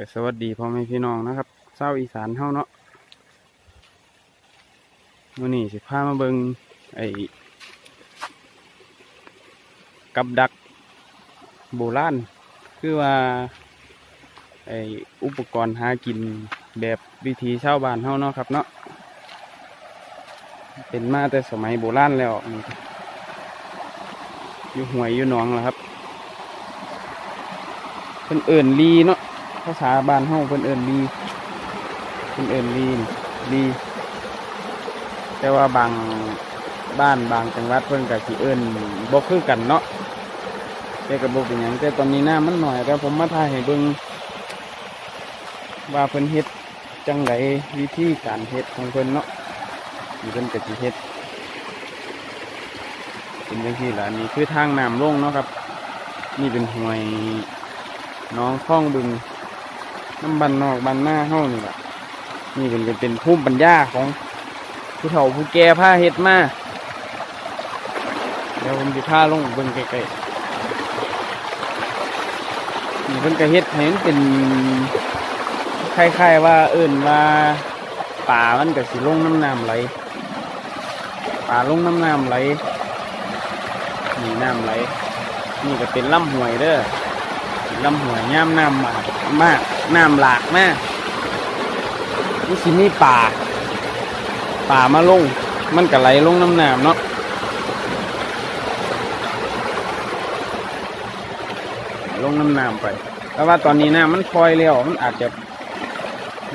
ก็สวัสดีพ่อแม่พี่น้องนะครับเศร้าอีสานเฮาเนาะวันนี้สิพามาเบิงไอ้กับดักโบราณคือว่าไอ้อุปกรณ์หากินแบบวิธีชาวบ้านเฮาเนาะครับเนาะเป็นมาแต่สมัยโบราณแล้วอยู่หวยอยู่หนองแล้วครับเพิ่นเอิ่นลีเนาะ ภาษาบ้านเฮาเพิ่นเอิ้นลีเพิ่นเอิ้นลีนลีแต่ว่าบางบ้านบางจังหวัดเพิ่นก็สิเอิ้นบ่คือกันเนาะแต่ก็บ่เป็นหยังแต่ตอนนี้หน้ามันหน่อยแล้วผมมาถ่ายให้เบิ่งว่าเพิ่นเฮ็ดจังไดวิธีการเฮ็ดของเพิ่นเนาะที่เพิ่นก็สิเฮ็ดเป็นจังซี่ล่ะนี่คือทางน้ำลงเนาะครับ นี่เป็นห้วยน้องคลองบึง น้ำบันนอกบันหน้าเฮานี่แหละนี่เป็นเป็นภูมิปัญญาของผู้เฒ่าผู้แก่ผ้าเฮ็ดมาเดี๋ยวผมจะพาลงเบิ่งใกล้ๆนี่เพิ่นก็เฮ็ดให้มันเป็นคล้ายๆว่าเอิ้นว่าป่ามันก็สิลงน้ำน้ำไหลป่าลงน้ำน้ำไหลนี่น้ำไหลนี่ก็เป็นลำห้วยเด้อลำหัวยย่ำน้ำมากมาก น้ำหลากมากนี่สิมีป่า ป่ามาลง มันก็ไหลลงน้ำน้ำเนาะลงน้ำน้ำไปแต่ว่าตอนนี้น้ำมันคอยแล้วมันอาจจะ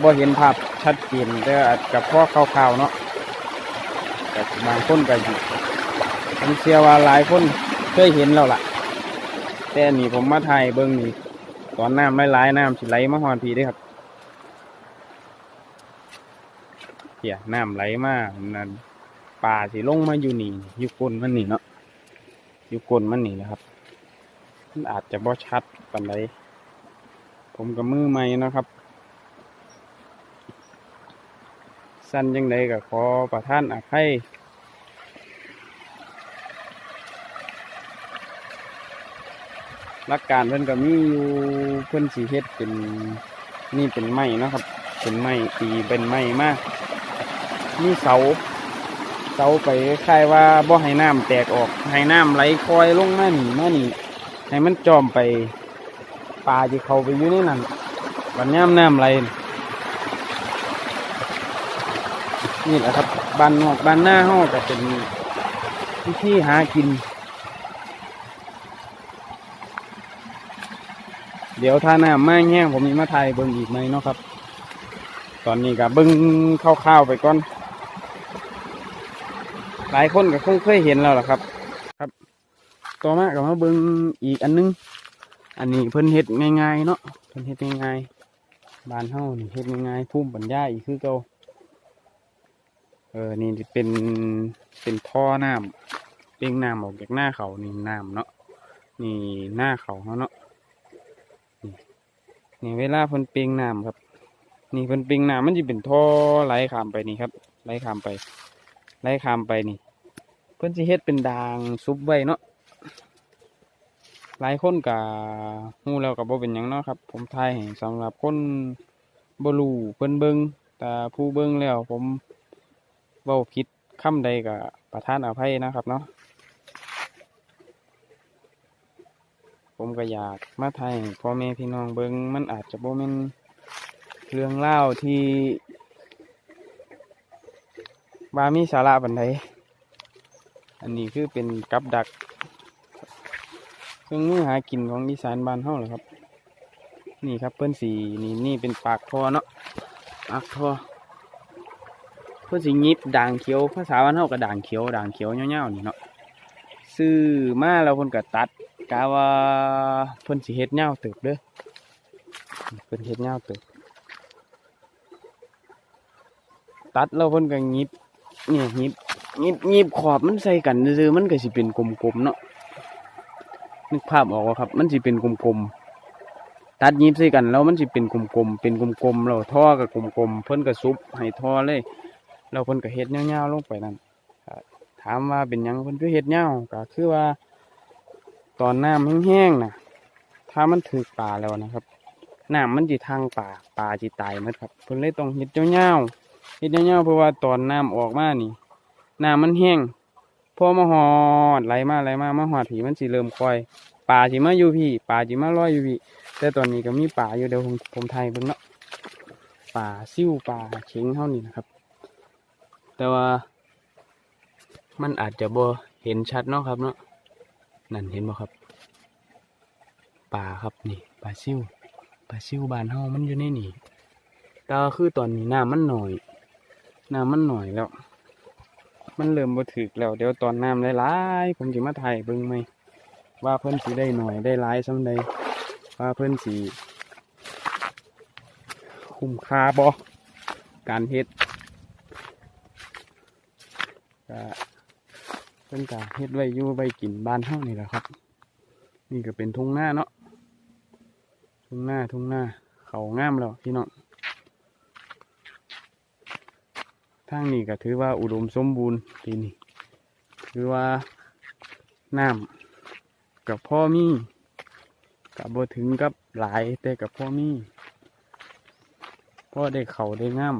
บ่เห็นภาพชัดเจนแต่อาจจะพอคร่าวๆเนาะแต่บางคนก็อยู่ผมเชื่อว่าหลายคนเคยเห็นแล้วล่ะ แต่นนี่ผมมาถ่ายเบิ้งนี่ ตอนน้ำไหลายๆน้ำสิไหลมาหอนพีด้วยครับเกี่ยน้ำไหลมานั่นป่าสิลงมาอยู่นี่อยู่ก้นมันนี่เนาะอยู่ก้นมันนี่นะครับมันอาจจะบ่ชัดปานใดผมกับมือใหม่นะครับ สั้นยังไดก็ขอประท่านอภัย หลักการเพิ่นก็มีอยู่เพิ่นสีเฮ็ดเป็นนี่เป็นไม้นะครับ เป็นไม้ตีเป็นไม้มากมีเสา เสาไปคล้ายว่าบ่ให้น้ำแตกออกให้น้ำไหลคอยลงมานี่มานี่ให้มันจอมไปปลาที่เขาไปอยู่ในนั้นวันย่ำน้ำไหลนี่แหละครับบ้านนอกบ้านหน้าห้องก็เป็นที่หากิน เดี๋ยวถ้าน้ำไม่แห้งผมมีมาถ่ายเบิ้งอีกไหมเนาะครับ ตอนนี้ก็เบิ้งคร่าวๆไปก่อน หลายคนก็คงเคยเห็นแล้วล่ะครับ ครับ ต่อมาก็มาเบิ้งอีกอันนึง อันนี้เพิ่นเฮ็ดง่ายๆเนาะเพิ่นเฮ็ดง่ายๆบานเฮานี่เฮ็ดง่ายๆภูมิปัญญาอีกคือเก่าเออ นี่เป็น เป็นท่อน้ำเป่งน้ำออกจากหน้าเขานี่น้ำเนาะ นี่หน้าเขาเขาเนาะ นี่เวลาเพิ่นเปิงน้ำครับ นี่เพิ่นเปิงน้ำมันจะเป็นท่อไหลข้ามไปนี่ครับไหลข้ามไปไหลข้ามไปนี่ เพิ่นสิเฮ็ดเป็นดางซุบไว้เนาะหลายคนกะฮู้แล้วก็บ่เป็นหยังเนาะครับ ผมทายให้สำหรับคนบ่รู้เพิ่นเบิ่งแต่ผู้เบิ่งแล้วผมเว้าผิดคำใดก็ประทานอภัยนะครับเนาะ ผมก็อยากมาไทยพ่อแม่พี่น้องเบิงมันอาจจะโบ่แม่นเรื่องเล่าที่ว่ามีสาระบันไดอันนี้คือเป็นกับดักเครื่องมือหากินของอีสานบ้านเฮาเหรอครับ นี่ครับเพิ่นสีนี่นี่เป็นปากทอเนาะปากทอเพิ่นสียิบด่างเขียวภาษาบ้านเฮาก็ด่างเขียวด่างเขียวเงี้ยวๆนี่เนาะซื้อมาแล้วเพิ่นก็ตัด กาว่าเพิ่นสิเฮ็ดเหย้าเติบเด้อเพิ่นเฮ็ดเหย้าเติบตัดแล้วเพิ่นก็หยิบนี่หยิบหยิบหยิบขอบมันใส่กันซื่อมันก็สิเป็นกลมๆเนาะนึกภาพออกบ่าครับ มันสิเป็นกลมๆตัดหยิบใส่กันแล้วมันสิเป็นกลมๆเป็นกลมๆแล้วท่อก็กลมๆเพิ่นก็ซุบให้ท่อเลยแล้วเพิ่นก็เฮ็ดยาวๆลงไปนั่นถามว่าเป็นหยังเพิ่นคือเฮ็ดยาวก็คือว่า ตอนน้ำแห้งๆนะถ้ามันถือป่าแล้วนะครับน้ำมันจิทางป่าป่าจิตายหมดครับเพิ่นเลยต้องเฮ็ดยาวๆเฮ็ดยาวๆเพราะว่าตอนน้ำออกมานี่น้ำมันแห้งพอมาหอดไหลมาไหลมามาหอดผีมันสิเริ่มคอยป่าสิมาอยู่พี่ป่าสิมาลอยอยู่พี่แต่ตอนนี้ก็มีป่าอยู่เดี๋ยวผมผมไทยเบิ่งเนาะป่าซิ่วป่าเข็งเท่านี้นะครับ แต่ว่ามันอาจจะบ่เห็นชัดเนาะครับเนาะ นั่นเห็นบ่ครับป่าครับนี่ป่าซิ่วป่าซิ่วบานเฮามันอยู่ในนี่แต่ว่าคือตอนนี้น้ำมันหน่อยน้ำมันหน่อยแล้ว มันเริ่มบ่ถึกแล้วเดี๋ยวตอนน้ำหลายๆผมจะมาถ่ายเบิ่งไหมว่าเพิ่นสิได้หน่อยได้หลายส่ำใดว่าเพิ่นสิคุ้มค่าบ่การเฮ็ดก็ พิ่นก็เฮ็ดไว้อยู่ไว้กินบ้านเฮานี่แหละครับ นี่ก็เป็นทุ่งหน้าเนาะทุ่งหน้าทุ่งหน้า เขางามแล้วพี่น้องทางนี้ก็ถือว่าอุดมสมบูรณ์ปีนี้ถือว่าน้ำกับพ่อมีกับบ่ถึงกับหลายแต่กับพ่อมีพ่อได้เขาได้งาม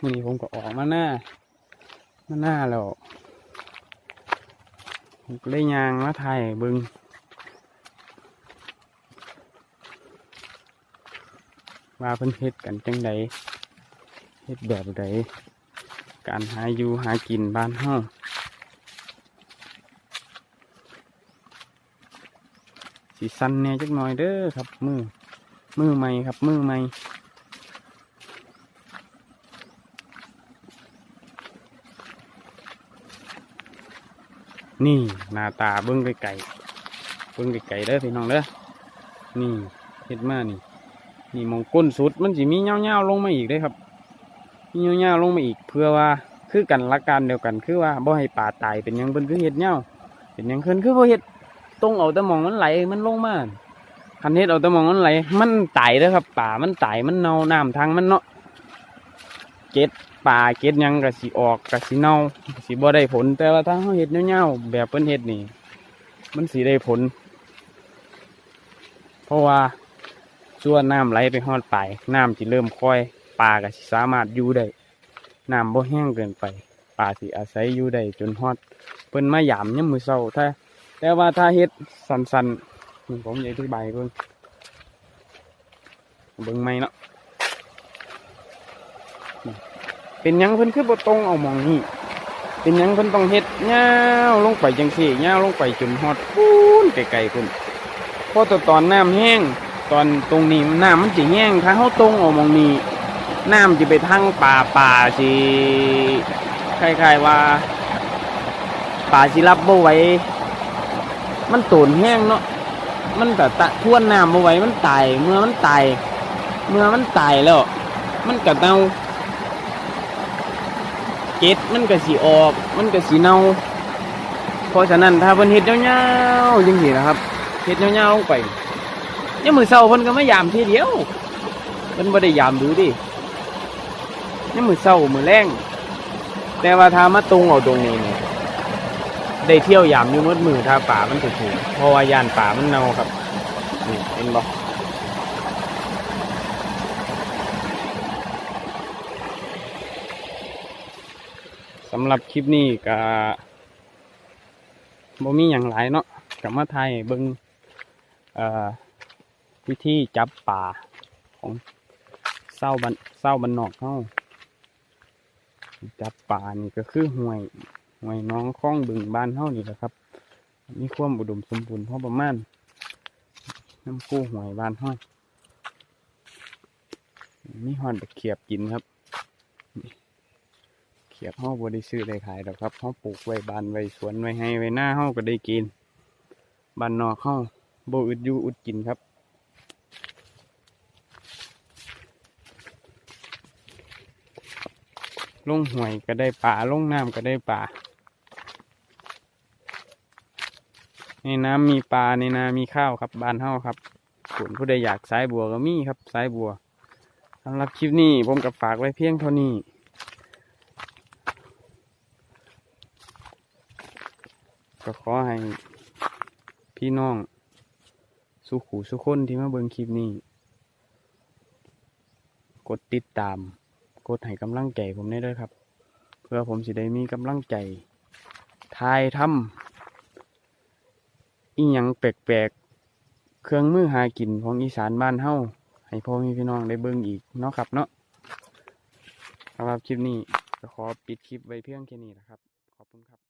มื้อนี้ผมก็ออกมาหน้า มาหน้าแล้วเลยยางมาถ่ายบิงว่าเพิ่นเฮ็ดกันจังใดเฮ็ดแบบใดการหาอยู่หากินบ้านเฮาสีสันแหน่จักหน่อยเด้อครับ มือ มือใหม่ครับ มือใหม่ นี่หน้าตาเบิ้งไก่เบิ้งไก่เด้อพี่น้องเด้อนี่เฮ็ดมานี่ นี่มองก้นสุดมันสิมีเงาเงาๆลงมาอีกเด้ครับมีเงาเงาๆลงมาอีกเพื่อว่าคือกันลัการเดียวกันคือว่าบ่ให้ป่าตายเป็นยังเพิ่นคือเฮ็ดเงาเป็นยังเพิ่นคือบ่เฮ็ดตรงเอาแต่หมองมันไหลมันลงมาคันเฮ็ดเอาแต่หมองมันไหลมันตายเด้อครับป่ามันตายมันเน่าน้ำทางมันเนาะเก็ด ป่าเก็ดยังก็สิออกก็สิเน่าสิบ่ได้ผล แต่ว่าถ้าเฮาเฮ็ดเงาๆแบบเพิ่นเฮ็ดนี่ มันสิได้ผล เพราะว่าส่วนน้ำไหลไปฮอดปลายน้ำจะเริ่มค่อยปลาก็สิสามารถอยู่ได้น้ำบ่แห้งเกินไปปลาสิอาศัยอยู่ได้จนฮอดเพิ่นมายามยามมือเช้าถ้าแต่ว่าถ้าเฮ็ดสันๆนี่ผมจะอธิบายให้เบิ่งเบิ่งไหมเนาะนี่ เป็นยังเพิ่นคือบ่ตรงเอามองนี้เป็นยังเพิ่นต้องเฮ็ดยาวลงไปจังซี่ยาวลงไปจนฮอดปูนไกลๆพุ่นพอตอนตอนน้ำแห้งตอนตรงนี้น้ำมันจะแห้งถ้าเขาตรงออกมองนี้น้ำจะไปทางป่าป่าสิคล้ายๆว่าป่าสิรับบ่ไหวมันตูนแห้งเนาะมันแต่ตะท่วนน้ำบ่ไหวมันตายเมื่อมันตาย เมื่อมันตายแล้ว มันก็เน่า เจ็ดมันก็สิออก มันก็สิเน่าเพราะฉะนั้นถ้าเพิ่นเฮ็ดยาๆจังซี่นะครับเฮ็ดยาๆลงไปยังมือเศร้าเพิ่นก็ไม่ยามทีเดียวเพิ่นบ่ได้ยามดูดิยังมือเศร้ามือแรงแต่ว่าถ้ามาตรงเอาตรงนี้เนี่ยได้เที่ยวยามอยู่มืดมือถ้าป่ามันถูกถูกเพราะว่ายานป่ามันเน่าครับนี่เห็นบ่ สำหรับคลิปนี้ก็บ่มีอย่างหลายเนาะกลับมาไทยเบิงวิธีจับป่าของเศร้าบันเศร้าบันนอกเข้าจับป่านี่ก็คือห่วยห่วยน้องคล้องบึงบ้านเฮานี่แหละครับมีความอุดมสมบูรณ์พอประมาณน้ำกู้ห่วยบ้านเฮามีหอนตะเขียบกินครับ นี่เขียบเฮาบ่ได้ซื้อได้ขายดอกครับเฮาปลูกไว้บ้านไว้สวนไว้ให้ไว้หน้าเฮาก็ได้กินบ้านนอกเฮาบ่อึดอยู่อึดกินครับลงห่วยก็ได้ป่าลงน้ำก็ได้ป่าในน้ำมีปลาในนามีข้าวครับบานเฮาครับส่วนผู้ใดอยากสายบัวก็มีครับสายบัวสำหรับคลิปนี้ผมกับฝากไว้เพียงเท่านี้ ก็ขอให้พี่น้องสุขูสุคนที่มาเบิ่งคลิปนี้ กดติดตาม กดให้กำลังใจผมได้ด้วยครับ เพื่อผมสิได้มีกำลังใจทายทำอีหยังแปลกๆ เครื่องมือหากินของอีสานบ้านเฮาให้พ่อมีพี่น้องได้เบิ่งอีกเนาะครับเนาะสำหรับคลิปนี้ก็ขอปิดคลิปไว้เพียงแค่นี้นะครับ ขอบคุณครับ